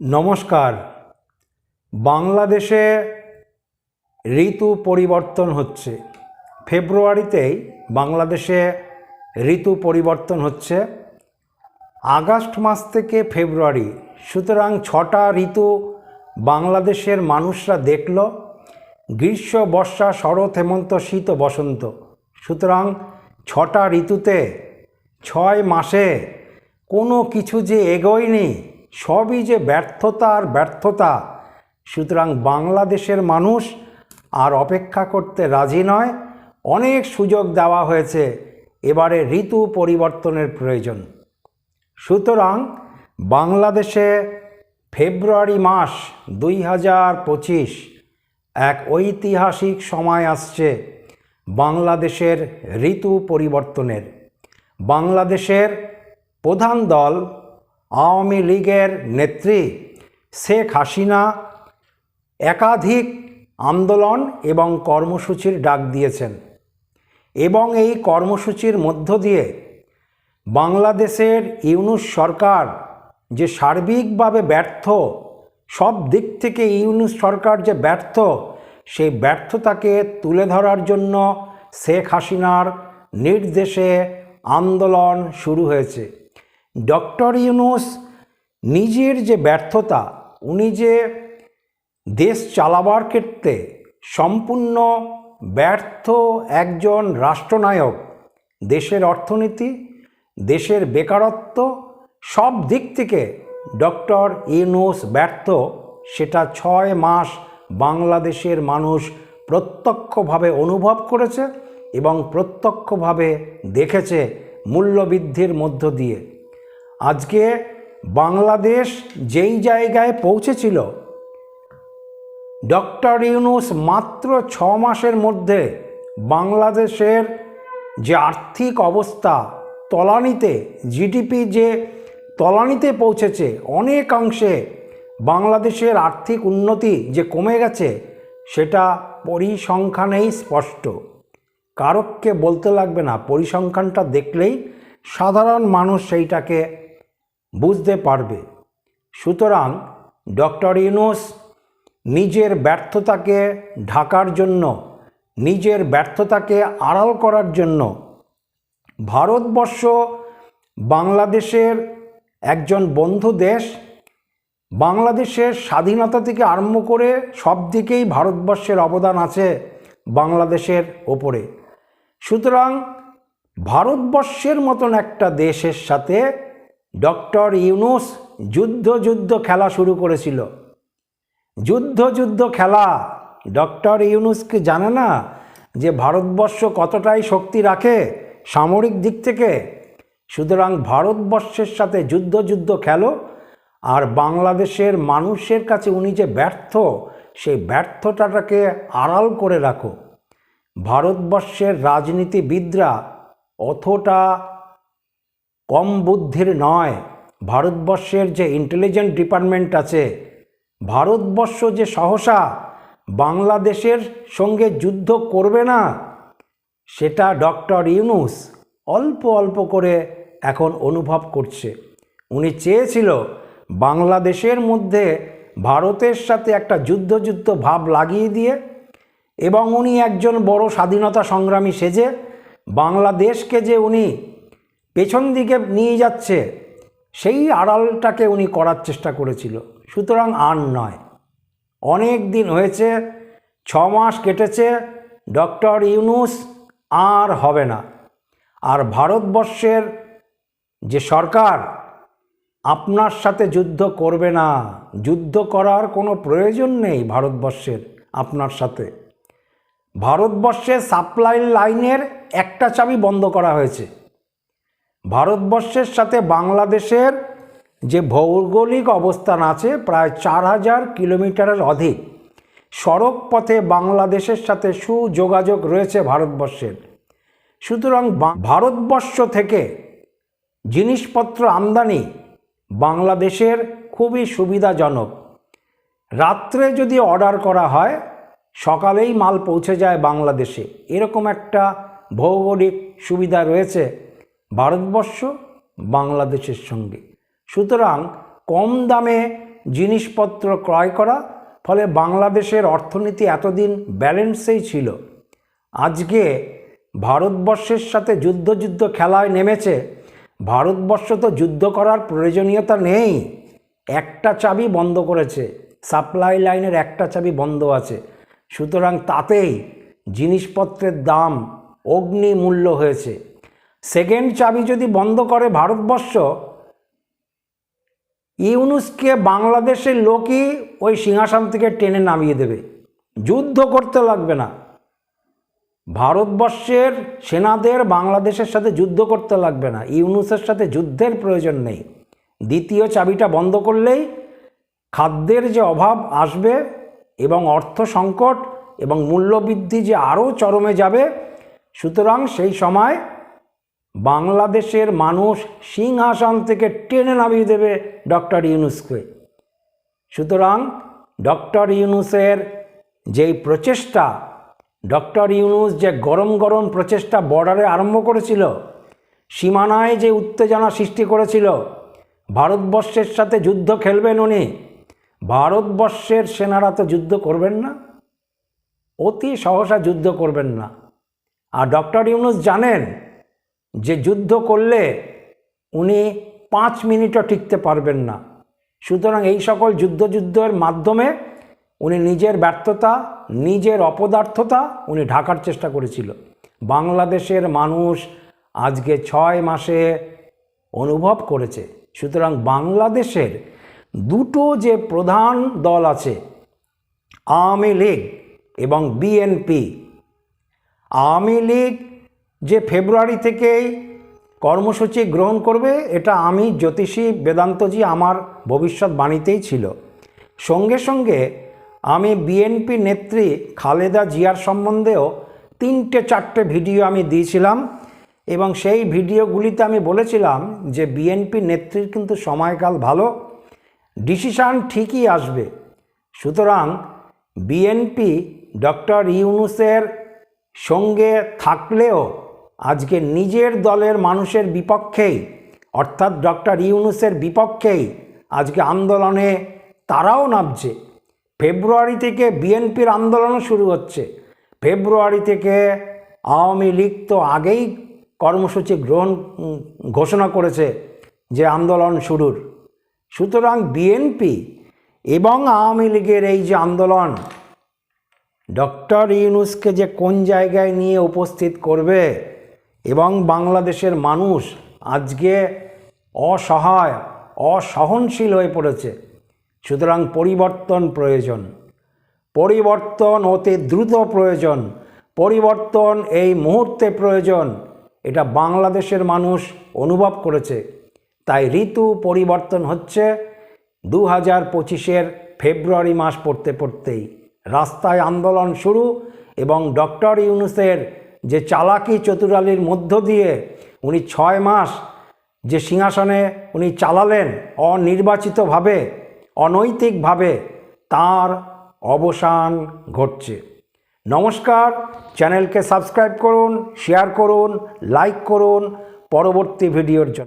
নমস্কার। বাংলাদেশে ঋতু পরিবর্তন হচ্ছে। ফেব্রুয়ারিতেই বাংলাদেশে ঋতু পরিবর্তন হচ্ছে। আগস্ট মাস থেকে ফেব্রুয়ারি, সুতরাং ছটা ঋতু বাংলাদেশের মানুষরা দেখল। গ্রীষ্ম, বর্ষা, শরৎ, হেমন্ত, শীত, বসন্ত। সুতরাং ছটা ঋতুতে ছয় মাসে কোনো কিছু যে এগোয়নি সবই যে ব্যর্থতা আর ব্যর্থতা, সুতরাং বাংলাদেশের মানুষ আর অপেক্ষা করতে রাজি নয়। অনেক সুযোগ দেওয়া হয়েছে, এবারে ঋতু পরিবর্তনের প্রয়োজন। সুতরাং বাংলাদেশে ফেব্রুয়ারি মাস দুই হাজার পঁচিশ এক ঐতিহাসিক সময় আসছে বাংলাদেশের ঋতু পরিবর্তনের। বাংলাদেশের প্রধান দল আওয়ামী লীগের নেত্রী শেখ হাসিনা একাধিক আন্দোলন এবং কর্মসূচির ডাক দিয়েছেন এবং এই কর্মসূচির মধ্য দিয়ে বাংলাদেশের ইউনুস সরকার যে সার্বিকভাবে ব্যর্থ, সব দিক থেকে ইউনুস সরকার যে ব্যর্থ, সেই ব্যর্থতাকে তুলে ধরার জন্য শেখ হাসিনার নির্দেশে আন্দোলন শুরু হয়েছে। ডক্টর ইউনুস নিজের যে ব্যর্থতা, উনি যে দেশ চালাবার ক্ষেত্রে সম্পূর্ণ ব্যর্থ একজন রাষ্ট্রনায়ক, দেশের অর্থনীতি, দেশের বেকারত্ব, সব দিক থেকে ডক্টর ইউনুস ব্যর্থ, সেটা ছয় মাস বাংলাদেশের মানুষ প্রত্যক্ষভাবে অনুভব করেছে এবং প্রত্যক্ষভাবে দেখেছে মূল্যবৃদ্ধির মধ্য দিয়ে। আজকে বাংলাদেশ যেই জায়গায় পৌঁছেছিল, ডক্টর ইউনুস মাত্র ছ মাসের মধ্যে বাংলাদেশের যে আর্থিক অবস্থা, তলানিতে জিডিপি যে তলানিতে পৌঁছেছে, অনেকাংশে বাংলাদেশের আর্থিক উন্নতি যে কমে গেছে, সেটা পরিসংখ্যানেই স্পষ্ট। কারককে বলতে লাগবে না, পরিসংখ্যানটা দেখলেই সাধারণ মানুষ সেইটাকে বুঝতে পারবে। সুতরাং ডক্টর ইউনুস নিজের ব্যর্থতাকে ঢাকার জন্য, নিজের ব্যর্থতাকে আড়াল করার জন্য ভারতবর্ষ বাংলাদেশের একজন বন্ধু দেশ, বাংলাদেশের স্বাধীনতা থেকে আরম্ভ করে সব দিকেই ভারতবর্ষের অবদান আছে বাংলাদেশের ওপরে। সুতরাং ভারতবর্ষের মতন একটা দেশের সাথে ডক্টর ইউনুস যুদ্ধ যুদ্ধ খেলা শুরু করেছিল। যুদ্ধ যুদ্ধ খেলা, ডক্টর ইউনুসকে জানে না যে ভারতবর্ষ কতটাই শক্তি রাখে সামরিক দিক থেকে? সুতরাং ভারতবর্ষের সাথে যুদ্ধ যুদ্ধ খেলো, আর বাংলাদেশের মানুষের কাছে উনি যে ব্যর্থ, সেই ব্যর্থতাটাকে আড়াল করে রাখো। ভারতবর্ষের রাজনীতিবিদরা অতটা কম বুদ্ধির নয়। ভারতবর্ষের যে ইন্টেলিজেন্ট ডিপার্টমেন্ট আছে, ভারতবর্ষ যে সহসা বাংলাদেশের সঙ্গে যুদ্ধ করবে না, সেটা ডক্টর ইউনুস অল্প অল্প করে এখন অনুভব করছে। উনি চেয়েছিল বাংলাদেশের মধ্যে ভারতের সাথে একটা যুদ্ধ যুদ্ধ ভাব লাগিয়ে দিয়ে এবং উনি একজন বড় স্বাধীনতা সংগ্রামী সেজে বাংলাদেশকে যে উনি পেছন দিকে নিয়ে যাচ্ছে, সেই আড়ালটাকে উনি করার চেষ্টা করেছিল। সুতরাং আর নয়। অনেক দিন হয়েছে, ছ মাস কেটেছে, ডক্টর ইউনুস আর হবে না। আর ভারতবর্ষের যে সরকার, আপনার সাথে যুদ্ধ করবে না। যুদ্ধ করার কোনো প্রয়োজন নেই ভারতবর্ষের আপনার সাথে। ভারতবর্ষের সাপ্লাই লাইনের একটা চাবি বন্ধ করা হয়েছে। ভারতবর্ষের সাথে বাংলাদেশের যে ভৌগোলিক অবস্থান আছে, প্রায় চার হাজার কিলোমিটারের অধিক সড়ক পথে বাংলাদেশের সাথে সুযোগাযোগ রয়েছে ভারতবর্ষের। সুতরাং ভারতবর্ষ থেকে জিনিসপত্র আমদানি বাংলাদেশের খুবই সুবিধাজনক। রাত্রে যদি অর্ডার করা হয়, সকালেই মাল পৌঁছে যায় বাংলাদেশে। এরকম একটা ভৌগোলিক সুবিধা রয়েছে। ভারতবর্ষ বাংলাদেশের সঙ্গে। সুতরাং কম দামে জিনিসপত্র ক্রয় করা, ফলে বাংলাদেশের অর্থনীতি এতদিন ব্যালেন্সেই ছিল। আজকে ভারতবর্ষের সাথে যুদ্ধ যুদ্ধ খেলায় নেমেছে। ভারতবর্ষ তো যুদ্ধ করার প্রয়োজনীয়তা নেই। একটা চাবি বন্ধ করেছে। সাপ্লাই লাইনের একটা চাবি বন্ধ আছে। সুতরাং তাতেই জিনিসপত্রের দাম অগ্নি মূল্য হয়েছে। সেকেন্ড চাবি যদি বন্ধ করে ভারতবর্ষ, ইউনুসকে বাংলাদেশের লোকই ওই সিংহাসন থেকে টেনে নামিয়ে দেবে। যুদ্ধ করতে লাগবে না। ভারতবর্ষের সেনাদের বাংলাদেশের সাথে যুদ্ধ করতে লাগবে না। ইউনুসের সাথে যুদ্ধের প্রয়োজন নেই। দ্বিতীয় চাবিটা বন্ধ করলেই খাদ্যের যে অভাব আসবে এবং অর্থ সংকট এবং মূল্যবৃদ্ধি যে আরও চরমে যাবে, সুতরাং সেই সময় বাংলাদেশের মানুষ সিংহাসন থেকে টেনে নামিয়ে দেবে ডক্টর ইউনুসকে। সুতরাং ডক্টর ইউনুসের যেই প্রচেষ্টা, ডক্টর ইউনুস যে গরম গরম প্রচেষ্টা বর্ডারে আরম্ভ করেছিল, সীমানায় যে উত্তেজনা সৃষ্টি করেছিল, ভারতবর্ষের সাথে যুদ্ধ খেলবেন উনি, ভারতবর্ষের সেনারা তো যুদ্ধ করবেন না, অতি সহসা যুদ্ধ করবেন না। আর ডক্টর ইউনুস জানেন যে যুদ্ধ করলে উনি পাঁচ মিনিটও টিকতে পারবেন না। সুতরাং এই সকল যুদ্ধ যুদ্ধের মাধ্যমে উনি নিজের ব্যর্থতা, নিজের অপদার্থতা উনি ঢাকার চেষ্টা করেছিল। বাংলাদেশের মানুষ আজকে ছয় মাসে অনুভব করেছে। সুতরাং বাংলাদেশের দুটো যে প্রধান দল আছে, আওয়ামী লীগ এবং বিএনপি, আওয়ামী লীগ যে ফেব্রুয়ারি থেকেই কর্মসূচি গ্রহণ করবে, এটা আমি জ্যোতিষী বেদান্তজি আমার ভবিষ্যৎবাণীতেই ছিল। সঙ্গে সঙ্গে আমি বিএনপি নেত্রী খালেদা জিয়ার সম্বন্ধেও তিনটে চারটে ভিডিও আমি দিয়েছিলাম এবং সেই ভিডিওগুলিতে আমি বলেছিলাম যে বিএনপি নেত্রীর কিন্তু সময়কাল ভালো, ডিসিশান ঠিকই আসবে। সুতরাং বিএনপি ডক্টর ইউনুসের সঙ্গে থাকলেও আজকে নিজের দলের মানুষের বিপক্ষেই, অর্থাৎ ডক্টর ইউনুসের বিপক্ষেই আজকে আন্দোলনে তারাও নামছে। ফেব্রুয়ারি থেকে বিএনপির আন্দোলনও শুরু হচ্ছে। ফেব্রুয়ারি থেকে আওয়ামী লীগ তো আগেই কর্মসূচি গ্রহণ ঘোষণা করেছে যে আন্দোলন শুরুর। সুতরাং বিএনপি এবং আওয়ামী লীগের এই যে আন্দোলন, ডক্টর ইউনুসকে যে কোন জায়গায় নিয়ে উপস্থিত করবে এবং বাংলাদেশের মানুষ আজকে অসহায়, অসহনশীল হয়ে পড়েছে। সুতরাং পরিবর্তন প্রয়োজন। পরিবর্তন অতি দ্রুত প্রয়োজন। পরিবর্তন এই মুহূর্তে প্রয়োজন। এটা বাংলাদেশের মানুষ অনুভব করেছে। তাই ঋতু পরিবর্তন হচ্ছে দু হাজার পঁচিশের ফেব্রুয়ারি মাস পড়তে পড়তেই। রাস্তায় আন্দোলন শুরু এবং ডক্টর ইউনুসের যে চালাকি চতুরালির মধ্য দিয়ে উনি ছয় মাস যে সিংহাসনে উনি চালালেন অনির্বাচিতভাবে, অনৈতিকভাবে, তার অবসান ঘটছে। নমস্কার, চ্যানেলকে সাবস্ক্রাইব করুন, শেয়ার করুন, লাইক করুন, পরবর্তী ভিডিওর জন্য।